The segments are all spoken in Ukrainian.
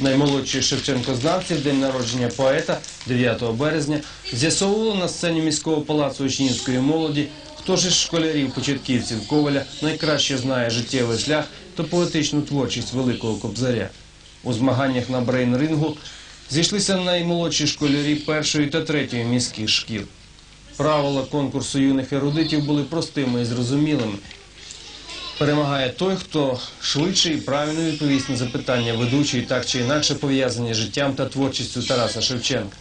Наймолодші Шевченкознавці в день народження поета 9 березня з'ясовували на сцені міського палацу учнівської молоді, хто ж із школярів-початківців Коваля найкраще знає життєвий шлях та поетичну творчість великого кобзаря. У змаганнях на брейн-рингу зійшлися наймолодші школярі першої та третьої міських шкіл. Правила конкурсу юних ерудитів були простими і зрозумілими. Перемагає той, хто швидше і правильно відповість на запитання ведучої, так чи інакше пов'язані з життям та творчістю Тараса Шевченка.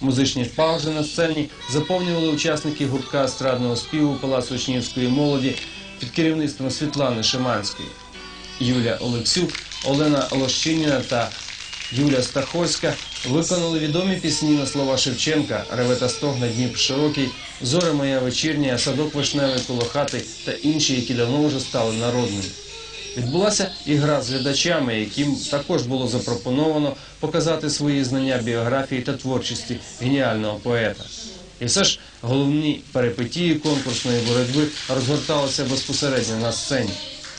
Музичні паузи на сцені заповнювали учасники гуртка естрадного співу Палацу учнівської молоді під керівництвом Світлани Шиманської. Юлія Олексюк, Олена Лощиніна та Юля Стаховська виконали відомі пісні на слова Шевченка «Реве та стогне Дніп широкий», «Зоре моя вечірня», «Садок вишневий коло хати» та інші, які давно вже стали народними. Відбулася і гра з глядачами, яким також було запропоновано показати свої знання біографії та творчості геніального поета. І все ж головні перипетії конкурсної боротьби розгорталися безпосередньо на сцені.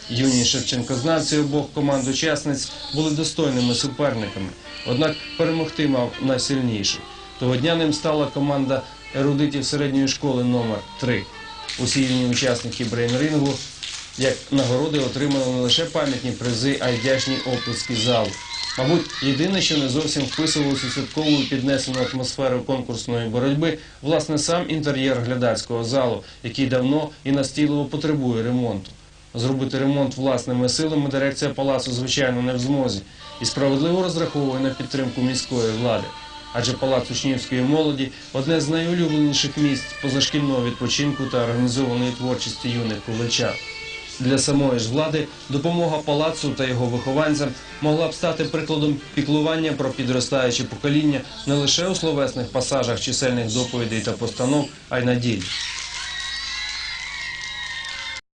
Юні шевченкознавці обох команд учасниць були достойними суперниками, однак перемогти мав найсильніший. Того дня ним стала команда ерудитів середньої школи номер 3 Усі юні учасники брейн-рингу як нагороди отримали не лише пам'ятні призи, а й вдячні оплески залу. Мабуть, єдине, що не зовсім вписувалося у святкову піднесену атмосферу конкурсної боротьби, власне, сам інтер'єр глядацького залу, який давно і настійливо потребує ремонту. Зробити ремонт власними силами дирекція палацу, звичайно, не в змозі і справедливо розраховує на підтримку міської влади. Адже палац учнівської молоді одне з найулюбленіших місць позашкільного відпочинку та організованої творчості юних ковальчан. Для самої ж влади допомога палацу та його вихованцям могла б стати прикладом піклування про підростаюче покоління не лише у словесних пасажах чисельних доповідей та постанов, а й на ділі.